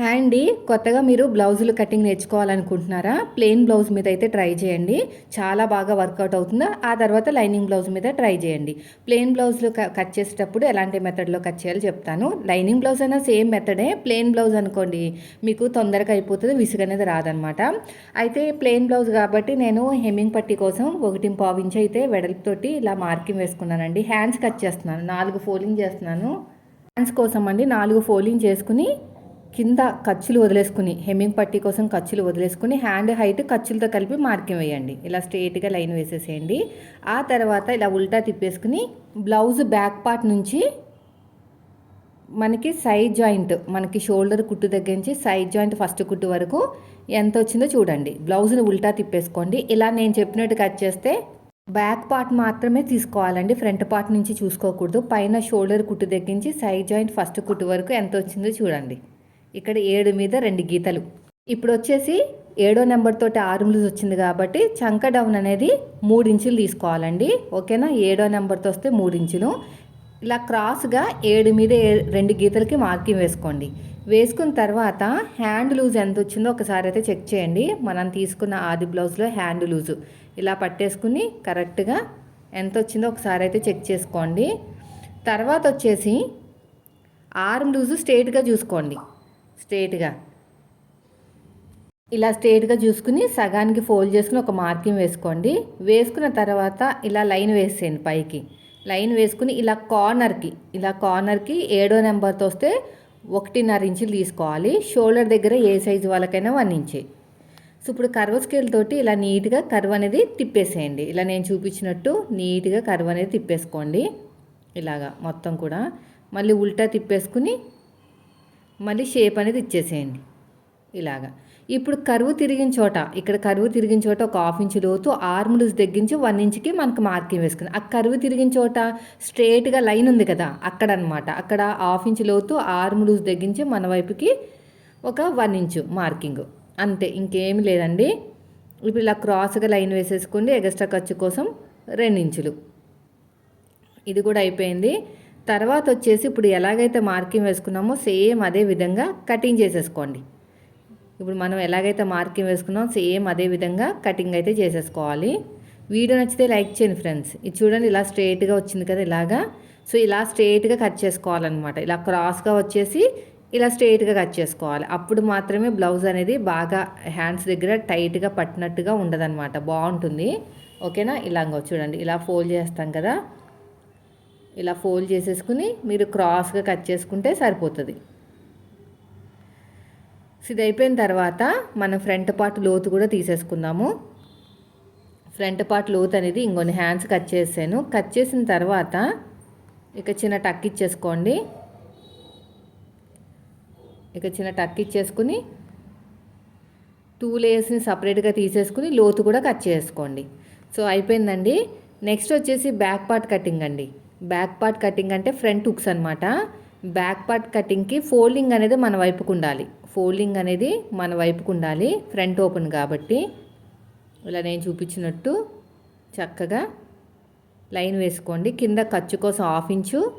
Handy కొత్తగా మీరు బ్లౌజులు కటింగ్ నేర్చుకోవాలనుకుంటున్నారా? ప్లెయిన్ బ్లౌజ్ మీద అయితే ట్రై చేయండి. చాలా బాగా వర్కౌట్ అవుతుంది? ఆ తర్వాత లైనింగ్ బ్లౌజ్ మీద ట్రై చేయండి. ప్లెయిన్ బ్లౌజ్లు కట్ చేసేటప్పుడు ఎలాంటి మెథడ్లో కట్ చేయాలో చెప్తాను. లైనింగ్ బ్లౌజ్ అయినా సేమ్ మెథడే. ప్లెయిన్ బ్లౌజ్ అనుకోండి మీకు తొందరగా అయిపోతుంది విసుగు అనేది రాదనమాట. అయితే ప్లెయిన్ బ్లౌజ్ కాబట్టి నేను హెమ్మింగ్ పట్టి కోసం ఒకటి పావు అయితే వెడల్పుతోటి ఇలా మార్కింగ్ వేసుకున్నానండి. హ్యాండ్స్ కట్ చేస్తున్నాను. నాలుగు ఫోల్డింగ్ చేస్తున్నాను. హ్యాండ్స్ కోసం అండి నాలుగు ఫోల్డింగ్ చేసుకుని కింద ఖర్చులు వదిలేసుకుని హెమ్మింగ్ పట్టీ కోసం ఖర్చులు వదిలేసుకుని హ్యాండ్ హైట్ ఖర్చులతో కలిపి మార్కింగ్ వేయండి. ఇలా స్ట్రైట్గా లైన్ వేసేసేయండి. ఆ తర్వాత ఇలా ఉల్టా తిప్పేసుకుని బ్లౌజ్ బ్యాక్ పార్ట్ నుంచి మనకి సైడ్ జాయింట్ మనకి షోల్డర్ కుట్టు దగ్గర నుంచి సైడ్ జాయింట్ ఫస్ట్ కుట్టు వరకు ఎంత వచ్చిందో చూడండి. బ్లౌజ్ని ఉల్టా తిప్పేసుకోండి. ఇలా నేను చెప్పినట్టు కట్ చేస్తే బ్యాక్ పార్ట్ మాత్రమే తీసుకోవాలండి. ఫ్రంట్ పార్ట్ నుంచి చూసుకోకూడదు. పైన షోల్డర్ కుట్టు దగ్గర నుంచి సైడ్ జాయింట్ ఫస్ట్ కుట్టు వరకు ఎంత వచ్చిందో చూడండి. ఇక్కడ ఏడు మీద రెండు గీతలు. ఇప్పుడు వచ్చేసి ఏడో నెంబర్తోటి ఆర్మ్లూజ్ వచ్చింది కాబట్టి చంక డౌన్ అనేది మూడు ఇంచులు తీసుకోవాలండి. ఓకేనా? ఏడో నెంబర్తో వస్తే మూడు ఇంచులు. ఇలా క్రాస్గా ఏడు మీద రెండు గీతలకి మార్కింగ్ వేసుకోండి. వేసుకున్న తర్వాత హ్యాండ్ లూజ్ ఎంత వచ్చిందో ఒకసారి అయితే చెక్ చేయండి. మనం తీసుకున్న ఆది బ్లౌజ్లో హ్యాండ్ లూజు. ఇలా పట్టేసుకుని కరెక్ట్గా ఎంత వచ్చిందో ఒకసారి అయితే చెక్ చేసుకోండి. తర్వాత వచ్చేసి ఆర్మ్ లూజు స్ట్రేట్గా చూసుకోండి. స్ట్రేట్గా. ఇలా స్ట్రేట్గా చూసుకుని సగానికి ఫోల్డ్ చేసుకుని ఒక మార్కింగ్ వేసుకోండి. వేసుకున్న తర్వాత ఇలా లైన్ వేసేయండి పైకి. లైన్ వేసుకుని ఇలా కార్నర్కి ఇలా కార్నర్కి ఏడో నెంబర్తో వస్తే ఒకటిన్నర ఇంచులు తీసుకోవాలి. షోల్డర్ దగ్గర ఏ సైజు వాళ్ళకైనా వన్ ఇంచే. సో ఇప్పుడు కర్వ్ స్కేల్ తోటి ఇలా నీట్గా కర్వ్ అనేది తిప్పేసేయండి. ఇలా నేను చూపించినట్టు నీట్గా కర్వ్ అనేది తిప్పేసుకోండి. ఇలాగా మొత్తం కూడా. మళ్ళీ ఉల్టా తిప్పేసుకుని మళ్ళీ షేప్ అనేది ఇచ్చేసేయండి. ఇలాగా. ఇప్పుడు కరువు తిరిగిన చోట ఇక్కడ కరువు తిరిగిన చోట ఒక హాఫ్ ఇంచ్ లోతు ఆర్మ్లూస్ తగ్గించి వన్ ఇంచ్కి మనకు మార్కింగ్ వేసుకుంది ఆ కరువు తిరిగిన చోట స్ట్రేట్గా లైన్ ఉంది కదా అక్కడ అనమాట అక్కడ హాఫ్ ఇంచ్ లోతు ఆర్మ్లూస్ తగ్గించి మన వైపుకి ఒక వన్ ఇంచు మార్కింగ్. అంతే ఇంకేమి లేదండి. ఇప్పుడు ఇలా క్రాస్గా లైన్ వేసేసుకోండి ఎగస్ట్రా ఖర్చు కోసం ఇంచులు. ఇది కూడా అయిపోయింది. తర్వాత వచ్చేసి ఇప్పుడు ఎలాగైతే మార్కింగ్ వేసుకున్నామో సేమ్ అదే విధంగా కటింగ్ చేసేసుకోండి. ఇప్పుడు మనం ఎలాగైతే మార్కింగ్ వేసుకున్నాం సేమ్ అదే విధంగా కటింగ్ అయితే చేసేసుకోవాలి. వీడియో నచ్చితే లైక్ చేయండి ఫ్రెండ్స్. ఇది చూడండి ఇలా స్ట్రైట్గా వచ్చింది కదా ఇలాగా. సో ఇలా స్ట్రైట్గా కట్ చేసుకోవాలన్నమాట. ఇలా క్రాస్గా వచ్చేసి ఇలా స్ట్రైట్గా కట్ చేసుకోవాలి. అప్పుడు మాత్రమే బ్లౌజ్ అనేది బాగా హ్యాండ్స్ దగ్గర టైట్గా పట్టినట్టుగా ఉండదన్నమాట. బాగుంటుంది. ఓకేనా? ఇలాగో చూడండి. ఇలా ఫోల్డ్ చేస్తాం కదా. ఇలా ఫోల్డ్ చేసేసుకుని మీరు క్రాస్గా కట్ చేసుకుంటే సరిపోతుంది. ఇది అయిపోయిన తర్వాత మనం ఫ్రంట్ పార్ట్ లోతు కూడా తీసేసుకుందాము. ఫ్రంట్ పార్ట్ లోతు అనేది ఇంకొన్ని హ్యాండ్స్ కట్ చేసాను. కట్ చేసిన తర్వాత ఇక చిన్న టక్ ఇచ్చేసుకోండి. ఇక చిన్న టక్ ఇచ్చేసుకుని టూ లేయర్స్ని సపరేట్గా తీసేసుకుని లోతు కూడా కట్ చేసుకోండి. సో అయిపోయిందండి. నెక్స్ట్ వచ్చేసి బ్యాక్ పార్ట్ కటింగ్ అండి. బ్యాక్ పార్ట్ కటింగ్ అంటే ఫ్రంట్ హుక్స్ అనమాట బ్యాక్ పార్ట్ కటింగ్కి ఫోల్డింగ్ అనేది మన వైపుకు ఉండాలి. ఫోల్డింగ్ అనేది మన వైపుకు ఉండాలి. ఫ్రంట్ ఓపెన్ కాబట్టి. ఇలా నేను చూపించినట్టు చక్కగా లైన్ వేసుకోండి. కింద ఖర్చు కోసం హాఫ్ ఇంచు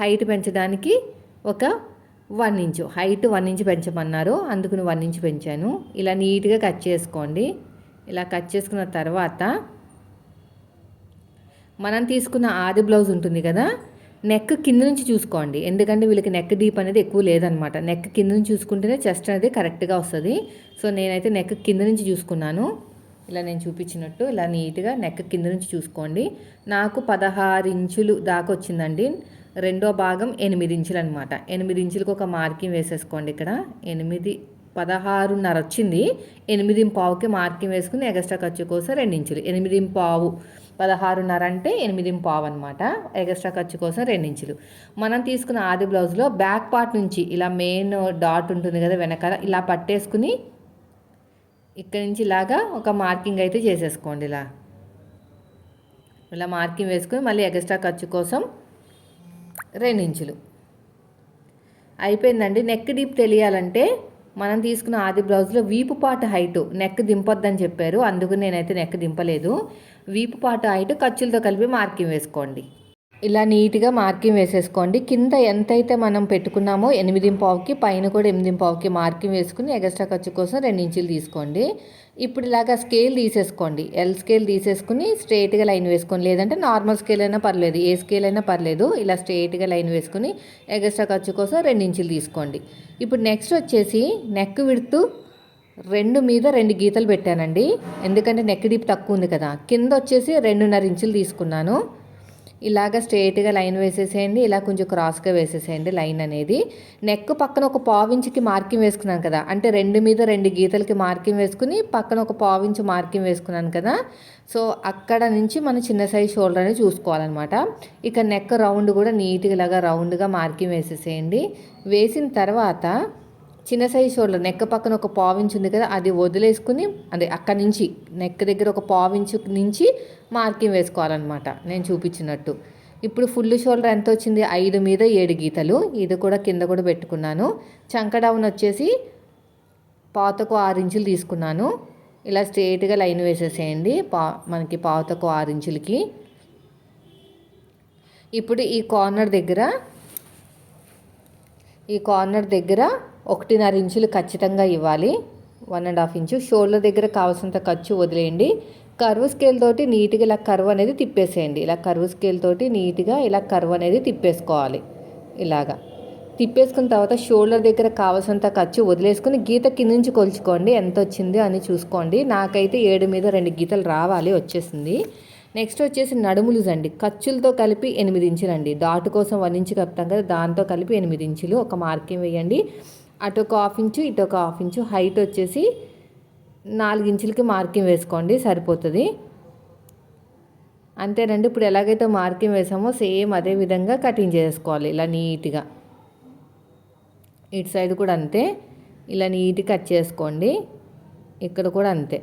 హైట్ పెంచడానికి ఒక one inch. Height one inch పెంచమన్నారు. అందుకు వన్ ఇంచు పెంచాను. ఇలా నీట్గా కట్ చేసుకోండి. ఇలా కట్ చేసుకున్న తర్వాత మనం తీసుకున్న ఆది బ్లౌజ్ ఉంటుంది కదా నెక్ కింద నుంచి చూసుకోండి. ఎందుకంటే వీళ్ళకి నెక్ డీప్ అనేది ఎక్కువ లేదనమాట. నెక్ కింద నుంచి చూసుకుంటేనే చెస్ట్ అనేది కరెక్ట్గా వస్తుంది. సో నేనైతే నెక్ కింద నుంచి చూసుకున్నాను. ఇలా నేను చూపించినట్టు ఇలా నీట్గా నెక్ కింద నుంచి చూసుకోండి. నాకు పదహారు ఇంచులు దాకా వచ్చిందండి. రెండో భాగం ఎనిమిది ఇంచులు అనమాట ఎనిమిది ఇంచులకు ఒక మార్కింగ్ వేసేసుకోండి ఇక్కడ. ఎనిమిది పదహారున్నర వచ్చింది. ఎనిమిది పావుకి మార్కింగ్ వేసుకుని ఎగస్ట్రా ఖర్చు కోసం రెండు ఇంచులు. ఎనిమిది పావు పదహారున్నర అంటే ఎనిమిది పావు అనమాట ఎగస్ట్రా ఖర్చు కోసం రెండించులు. మనం తీసుకున్న ఆది బ్లౌజ్లో బ్యాక్ పార్ట్ నుంచి ఇలా మెయిన్ డాట్ ఉంటుంది కదా వెనకాల ఇలా పట్టేసుకుని ఇక్కడి నుంచి ఇలాగా ఒక మార్కింగ్ అయితే చేసేసుకోండి ఇలా. ఇలా మార్కింగ్ వేసుకుని మళ్ళీ ఎగస్ట్రా ఖర్చు కోసం రెండించులు. అయిపోయిందండి. నెక్ డీప్ తెలియాలంటే మనం తీసుకున్న ఆది బ్లౌజ్లో వీపు పాటు హైటు నెక్ దింపొద్దని చెప్పారు. అందుకు నేనైతే నెక్ దింపలేదు. వీపు పాటు హైటు ఖర్చులతో కలిపి మార్కింగ్ వేసుకోండి. ఇలా నీట్గా మార్కింగ్ వేసేసుకోండి. కింద ఎంతైతే మనం పెట్టుకున్నామో ఎనిమిది పావుకి పైన కూడా ఎనిమిది పావుకి మార్కింగ్ వేసుకుని ఎగస్ట్రా ఖర్చు కోసం రెండు ఇంచులు తీసుకోండి. ఇప్పుడు ఇలాగా స్కేల్ తీసేసుకోండి. ఎల్ స్కేల్ తీసేసుకుని స్ట్రైట్గా లైన్ వేసుకోండి. లేదంటే నార్మల్ స్కేల్ అయినా పర్లేదు. ఏ స్కేల్ అయినా పర్లేదు. ఇలా స్ట్రైట్గా లైన్ వేసుకుని ఎగస్ట్రా ఖర్చు కోసం రెండు ఇంచులు తీసుకోండి. ఇప్పుడు నెక్స్ట్ వచ్చేసి నెక్ విడుతూ రెండు మీద రెండు గీతలు పెట్టానండి. ఎందుకంటే నెక్ డీప్ తక్కువ ఉంది కదా. కింద వచ్చేసి రెండున్నర ఇంచులు తీసుకున్నాను. ఇలాగ స్ట్రేట్గా లైన్ వేసేసేయండి ఇలా కొంచెం క్రాస్గా వేసేసేయండి లైన్ అనేది. నెక్ పక్కన ఒక పావించికి మార్కింగ్ వేసుకున్నాను కదా అంటే రెండు మీద రెండు గీతలకి మార్కింగ్ వేసుకుని పక్కన ఒక పావించి మార్కింగ్ వేసుకున్నాను కదా సో అక్కడ నుంచి మనం చిన్న సైజ్ షోల్డర్ అనేది చూసుకోవాలన్నమాట. ఇక నెక్ రౌండ్ కూడా నీట్గా ఇలాగా రౌండ్గా మార్కింగ్ వేసేసేయండి. వేసిన తర్వాత చిన్న సైజ్ షోల్డర్ నెక్ పక్కన ఒక పావించ్ ఉంది కదా అది వదిలేసుకుని అదే అక్కడి నుంచి నెక్ దగ్గర ఒక పావించు నుంచి మార్కింగ్ వేసుకోవాలన్నమాట నేను చూపించినట్టు. ఇప్పుడు ఫుల్ షోల్డర్ ఎంత వచ్చింది? ఐదు మీద ఏడు గీతలు. ఇది కూడా కింద కూడా పెట్టుకున్నాను. చంక డౌన్ వచ్చేసి పాతకు ఆరు ఇంచులు తీసుకున్నాను. ఇలా స్ట్రేట్గా లైన్ వేసేసేయండి పా మనకి పాతకు ఆరు ఇంచులకి. ఇప్పుడు ఈ కార్నర్ దగ్గర ఈ కార్నర్ దగ్గర ఒకటిన్నర ఇంచులు ఖచ్చితంగా ఇవ్వాలి. One and half inch. Shoulder దగ్గర కావాల్సినంత ఖర్చు వదిలేయండి. కర్వ్ స్కేల్ తోటి నీట్గా ఇలా కర్వ్ అనేది తిప్పేసేయండి. ఇలా కర్వ్ స్కేల్ తోటి నీట్గా ఇలా కర్వ్ అనేది తిప్పేసుకోవాలి. ఇలాగా. తిప్పేసుకున్న తర్వాత షోల్డర్ దగ్గర కావాల్సినంత ఖర్చు వదిలేసుకుని గీత కింద నుంచి కొలుచుకోండి. ఎంత వచ్చింది అని చూసుకోండి. నాకైతే ఏడు మీద రెండు గీతలు రావాలి వచ్చేసింది. నెక్స్ట్ వచ్చేసి నడుములు అండి ఖర్చులతో కలిపి ఎనిమిది ఇంచులండి. డాట్ కోసం వన్ ఇంచు కప్తాం కదా దాంతో కలిపి ఎనిమిది ఇంచులు. ఒక మార్కింగ్ వేయండి. అటు ఒక హాఫ్ ఇంచు ఇటు ఒక హాఫ్ ఇంచు హైట్ వచ్చేసి నాలుగు ఇంచులకి మార్కింగ్ వేసుకోండి సరిపోతుంది. అంతేనండి ఇప్పుడు ఎలాగైతే మార్కింగ్ వేసామో సేమ్ అదే విధంగా కటింగ్ చేసుకోవాలి ఇలా నీట్గా. ఇటు సైడ్ కూడా అంతే ఇలా నీట్గా కట్ చేసుకోండి ఇక్కడ కూడా అంతే.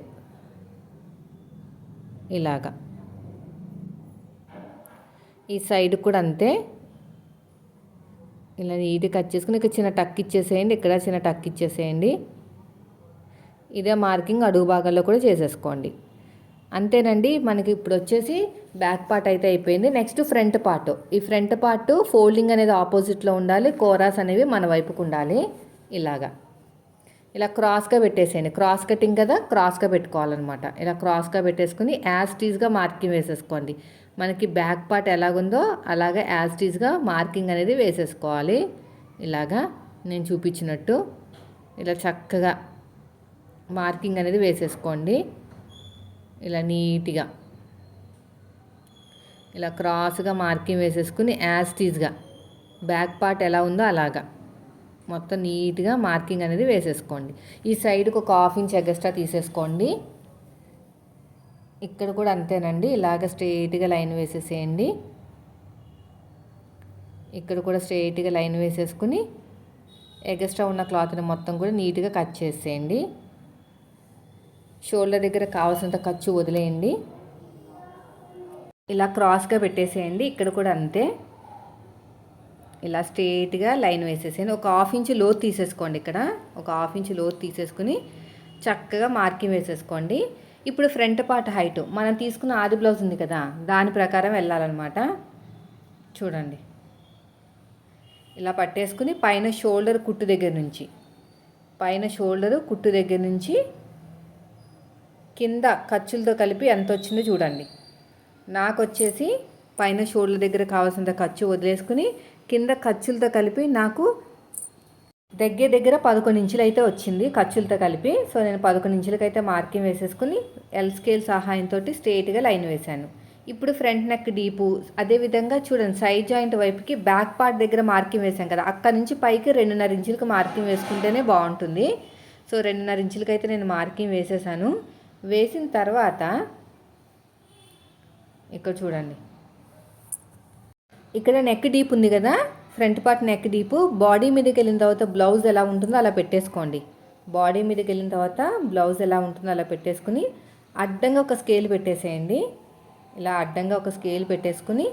ఇలాగా. ఈ సైడ్ కూడా అంతే ఇలా నీట్గా కట్ చేసుకుని ఇక్కడ చిన్న టక్ ఇచ్చేసేయండి. ఇక్కడ చిన్న టక్ ఇచ్చేసేయండి. ఇదే మార్కింగ్ అడుగు భాగాల్లో కూడా చేసేసుకోండి. అంతేనండి మనకి ఇప్పుడు వచ్చేసి బ్యాక్ పార్ట్ అయితే అయిపోయింది. Next front part. ఈ ఫ్రంట్ పార్ట్ ఫోల్డింగ్ అనేది ఆపోజిట్లో ఉండాలి కోరాస్ అనేవి మన వైపుకు ఉండాలి. ఇలాగా. ఇలా క్రాస్గా పెట్టేసేయండి. క్రాస్ కటింగ్ కదా క్రాస్గా పెట్టుకోవాలన్నమాట. ఇలా క్రాస్గా పెట్టేసుకుని యాజ్ టీజ్గా మార్కింగ్ వేసేసుకోండి. మనకి బ్యాక్ పార్ట్ ఎలాగుందో అలాగే యాజ్టీజ్గా మార్కింగ్ అనేది వేసేసుకోవాలి. ఇలాగా నేను చూపించినట్టు ఇలా చక్కగా మార్కింగ్ అనేది వేసేసుకోండి. ఇలా నీట్గా. ఇలా క్రాస్గా మార్కింగ్ వేసేసుకుని యాజ్టీజ్గా బ్యాక్ పార్ట్ ఎలా ఉందో అలాగా. మొత్తం నీట్గా మార్కింగ్ అనేది వేసేసుకోండి. ఈ సైడ్కి ఒక హాఫ్ ఇంచ్ ఎగస్ట్రా తీసేసుకోండి. ఇక్కడ కూడా అంతేనండి. ఇలాగ స్ట్రైట్గా లైన్ వేసేసేయండి. ఇక్కడ కూడా స్ట్రైట్గా లైన్ వేసేసుకుని ఎగస్ట్రా ఉన్న క్లాత్ని మొత్తం కూడా నీట్గా కట్ చేసేయండి. షోల్డర్ దగ్గర కావాల్సినంత ఖర్చు వదిలేయండి. ఇలా క్రాస్గా పెట్టేసేయండి. ఇక్కడ కూడా అంతే. ఇలా స్ట్రెయిట్గా లైన్ వేసేసేయండి. ఒక హాఫ్ ఇంచ్ లోతు తీసేసుకోండి ఇక్కడ. ఒక హాఫ్ ఇంచ్ లోతు తీసేసుకుని చక్కగా మార్కింగ్ వేసేసుకోండి. ఇప్పుడు ఫ్రంట్ పార్ట్ హైట్. మనం తీసుకున్న ఆది బ్లౌజ్ ఉంది కదా దాని ప్రకారం వెళ్ళాలన్నమాట. చూడండి. ఇలా పట్టేసుకుని పైన షోల్డర్ కుట్టు దగ్గర నుంచి పైన షోల్డరు కుట్టు దగ్గర నుంచి కింద ఖర్చులతో కలిపి ఎంత వచ్చిందో చూడండి. నాకు వచ్చేసి పైన షోల్డర్ దగ్గర కావాల్సినంత ఖర్చు వదిలేసుకుని కింద ఖర్చులతో కలిపి నాకు దగ్గర దగ్గర పదకొండు ఇంచులు అయితే వచ్చింది ఖర్చులతో కలిపి. సో నేను పదకొండు ఇంచులకైతే అయితే మార్కింగ్ వేసేసుకుని ఎల్ స్కేల్ సహాయంతో స్ట్రేట్గా లైన్ వేశాను. ఇప్పుడు ఫ్రంట్ నెక్ డీపు అదేవిధంగా చూడండి సైడ్ జాయింట్ వైపుకి బ్యాక్ పార్ట్ దగ్గర మార్కింగ్ వేసాం కదా అక్కడ నుంచి పైకి రెండున్నర ఇంచులకు మార్కింగ్ వేసుకుంటేనే బాగుంటుంది. సో రెండున్నర ఇంచులకి అయితే నేను మార్కింగ్ వేసేసాను. వేసిన తర్వాత ఇక్కడ చూడండి. ఇక్కడ నెక్ డీప్ ఉంది కదా front part neck deep body మీదకి వెళ్ళిన తర్వాత బ్లౌజ్ ఎలా ఉంటుందో అలా పెట్టేసుకోండి. బాడీ మీదకి వెళ్ళిన తర్వాత బ్లౌజ్ ఎలా ఉంటుందో అలా పెట్టేసుకుని అడ్డంగా ఒక స్కేల్ పెట్టేసేయండి. ఇలా అడ్డంగా ఒక స్కేల్ పెట్టేసుకుని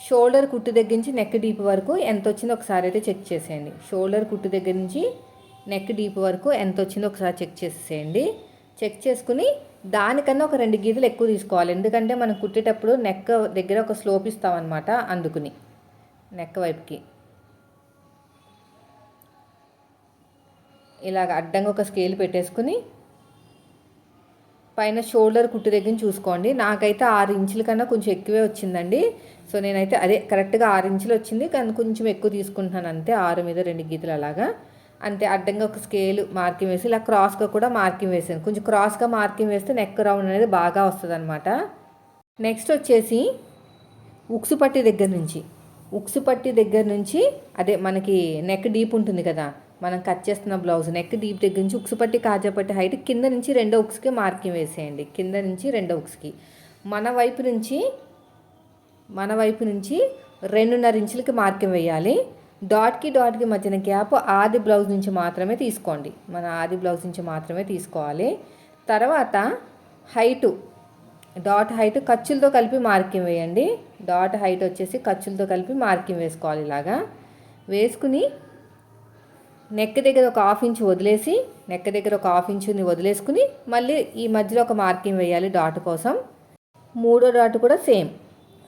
షోల్డర్ కుట్టు దగ్గర నుంచి నెక్ డీప్ వరకు ఎంత వచ్చిందో ఒకసారి అయితే చెక్ చేసేయండి. షోల్డర్ కుట్టు దగ్గర నుంచి నెక్ డీప్ వరకు ఎంత వచ్చిందో ఒకసారి చెక్ చేసేయండి చెక్ చేసుకుని దానికన్నా ఒక రెండు గీతలు ఎక్కువ తీసుకోవాలి. ఎందుకంటే మనం కుట్టేటప్పుడు నెక్ దగ్గర ఒక స్లోప్ ఇస్తామన్నమాట అందుకుని. నెక్ వైపుకి. ఇలాగ అడ్డంగా ఒక స్కేల్ పెట్టేసుకుని పైన షోల్డర్ కుట్టు దగ్గర చూసుకోండి. నాకైతే ఆరు ఇంచుల కన్నా కొంచెం ఎక్కువే వచ్చిందండి. సో నేనైతే అదే కరెక్ట్గా ఆరు ఇంచులు వచ్చింది. కానీ కొంచెం ఎక్కువ తీసుకుంటున్నాను. అంతే ఆరు మీద రెండు గీతలు అలాగా. అంతే అడ్డంగా ఒక స్కేల్ మార్కింగ్ వేసి ఇలా క్రాస్గా కూడా మార్కింగ్ వేసాను. కొంచెం క్రాస్గా మార్కింగ్ వేస్తే నెక్ రౌండ్ అనేది బాగా వస్తుంది నెక్స్ట్ వచ్చేసి ఉక్సు పట్టి దగ్గర నుంచి. ఉక్సు పట్టి దగ్గర నుంచి అదే మనకి నెక్ డీప్ ఉంటుంది కదా మనం కట్ చేస్తున్న బ్లౌజ్ నెక్ డీప్ దగ్గర నుంచి ఉక్సు పట్టి కాజా పట్టి హైట్ కింద నుంచి రెండో ఉక్స్కి మార్కింగ్ వేసేయండి. కింద నుంచి రెండో ఉక్స్కి. మన వైపు నుంచి మన వైపు నుంచి రెండున్నర ఇంచులకి మార్కింగ్ వేయాలి. డాట్కి డాట్కి మధ్యన గ్యాప్ ఆది బ్లౌజ్ నుంచి మాత్రమే తీసుకోండి. మన ఆది బ్లౌజ్ నుంచి మాత్రమే తీసుకోవాలి. తర్వాత హైటు డాట్ హైట్ ఖర్చులతో కలిపి మార్కింగ్ వేయండి. డాట్ హైట్ వచ్చేసి ఖర్చులతో కలిపి మార్కింగ్ వేసుకోవాలి ఇలాగా. వేసుకుని నెక్ దగ్గర ఒక హాఫ్ ఇంచ్ వదిలేసి నెక్ దగ్గర ఒక హాఫ్ ఇంచుని వదిలేసుకుని మళ్ళీ ఈ మధ్యలో ఒక మార్కింగ్ వేయాలి డాట్ కోసం. మూడో డాట్ కూడా సేమ్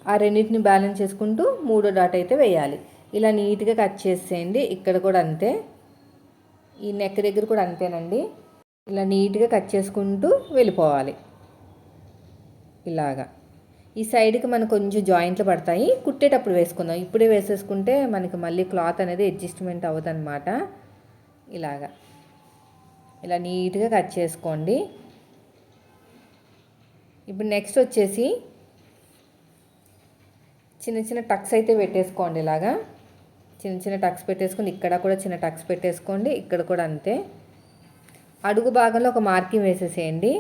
ఆ రెండింటిని బ్యాలెన్స్ చేసుకుంటూ మూడో డాట్ అయితే వేయాలి. ఇలా నీట్గా కట్ చేసేయండి. ఇక్కడ కూడా అంతే. ఈ నెక్ దగ్గర కూడా అంతేనండి. ఇలా నీట్గా కట్ చేసుకుంటూ వెళ్ళిపోవాలి. ఇలాగా. ఈ సైడ్కి మనకు కొంచెం జాయింట్లు పడతాయి. కుట్టేటప్పుడు వేసుకుందాం. ఇప్పుడే వేసేసుకుంటే మనకి మళ్ళీ క్లాత్ అనేది అడ్జస్ట్మెంట్ అవుతుందన్నమాట ఇలాగా. ఇలా నీట్గా కట్ చేసుకోండి. ఇప్పుడు నెక్స్ట్ వచ్చేసి చిన్న చిన్న టక్స్ అయితే పెట్టేసుకోండి ఇలాగా. చిన్న చిన్న టక్స్ పెట్టేసుకొని ఇక్కడ కూడా చిన్న టక్స్ పెట్టేసుకోండి. ఇక్కడ కూడా అంతే. అడుగు భాగంలో ఒక మార్కింగ్ వేసేసేయండి.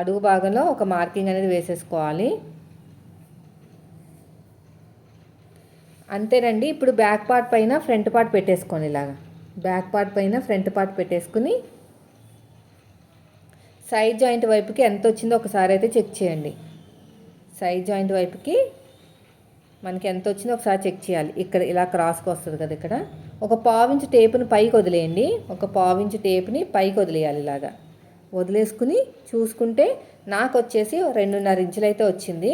అడుగు భాగంలో ఒక మార్కింగ్ అనేది వేసేసుకోవాలి. అంతేనండి ఇప్పుడు బ్యాక్ పార్ట్ పైన ఫ్రంట్ పార్ట్ పెట్టేసుకోండి ఇలాగా. బ్యాక్ పార్ట్ పైన ఫ్రంట్ పార్ట్ పెట్టేసుకుని సైడ్ జాయింట్ వైపుకి ఎంత వచ్చిందో ఒకసారి అయితే చెక్ చేయండి. సైడ్ జాయింట్ వైపుకి మనకి ఎంత వచ్చిందో ఒకసారి చెక్ చేయాలి. ఇక్కడ ఇలా క్రాస్కి వస్తుంది కదా ఇక్కడ. ఒక పావించు టేపుని పైకి వదిలేయండి. ఒక పావించు టేపుని పైకి వదిలేయాలి ఇలాగా. వదిలేసుకుని చూసుకుంటే నాకు వచ్చేసి రెండున్నర ఇంచులు అయితే వచ్చింది.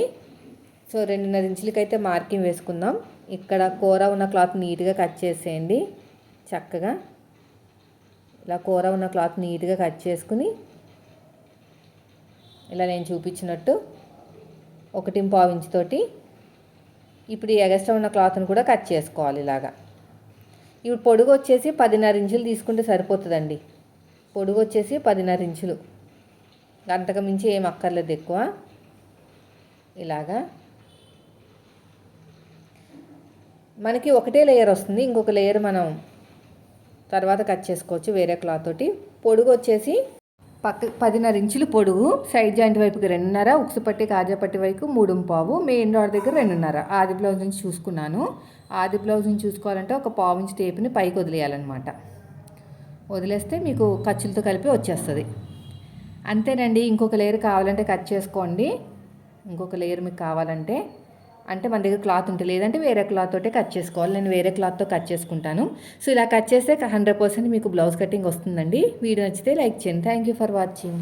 సో రెండున్నర ఇంచులకి అయితే మార్కింగ్ వేసుకుందాం. ఇక్కడ కూర ఉన్న క్లాత్ నీట్గా కట్ చేసేయండి. చక్కగా. ఇలా కూర ఉన్న క్లాత్ నీట్గా కట్ చేసుకుని ఇలా నేను చూపించినట్టు ఒకటి పావు ఇంచుతోటి ఇప్పుడు ఈ ఎగస్ట్రా ఉన్న క్లాత్ని కూడా కట్ చేసుకోవాలి ఇలాగా. ఇప్పుడు పొడుగు వచ్చేసి పదిన్నర ఇంచులు తీసుకుంటే సరిపోతుందండి. పొడుగు వచ్చేసి పదిన్నర ఇంచులు. అంతకు మించి ఏం అక్కర్లేదు ఎక్కువ. ఇలాగా. మనకి ఒకటే లేయర్ వస్తుంది. ఇంకొక లేయర్ మనం తర్వాత కట్ చేసుకోవచ్చు వేరే క్లాత్ తోటి. పొడుగు వచ్చేసి పక్క పదిన్నర ఇంచులు పొడుగు. సైడ్ జాయింట్ వైపుకి రెండున్నర ఉక్సుపట్టి కాజాపట్టి వైపు మూడు పావు మెయిన్ డాట్ దగ్గర రెండున్నర. ఆది బ్లౌజ్ నుంచి చూసుకున్నాను. ఆది బ్లౌజ్ నుంచి చూసుకోవాలంటే ఒక పావు ఇంచు టేపుని పైకి వదిలేయాలన్నమాట. వదిలేస్తే మీకు ఖర్చులతో కలిపి వచ్చేస్తుంది. అంతేనండి ఇంకొక లేయర్ కావాలంటే కట్ చేసుకోండి. ఇంకొక లేయర్ మీకు కావాలంటే అంటే మన దగ్గర క్లాత్ ఉంటుంది లేదంటే వేరే క్లాత్ తోటే కట్ చేసుకోవాలి. నేను వేరే క్లాత్తో కట్ చేసుకుంటాను. సో ఇలా కట్ చేస్తే హండ్రెడ్ పర్సెంట్ మీకు బ్లౌజ్ కటింగ్ వస్తుందండి. వీడియో నచ్చితే లైక్ చేయండి. Thank you for watching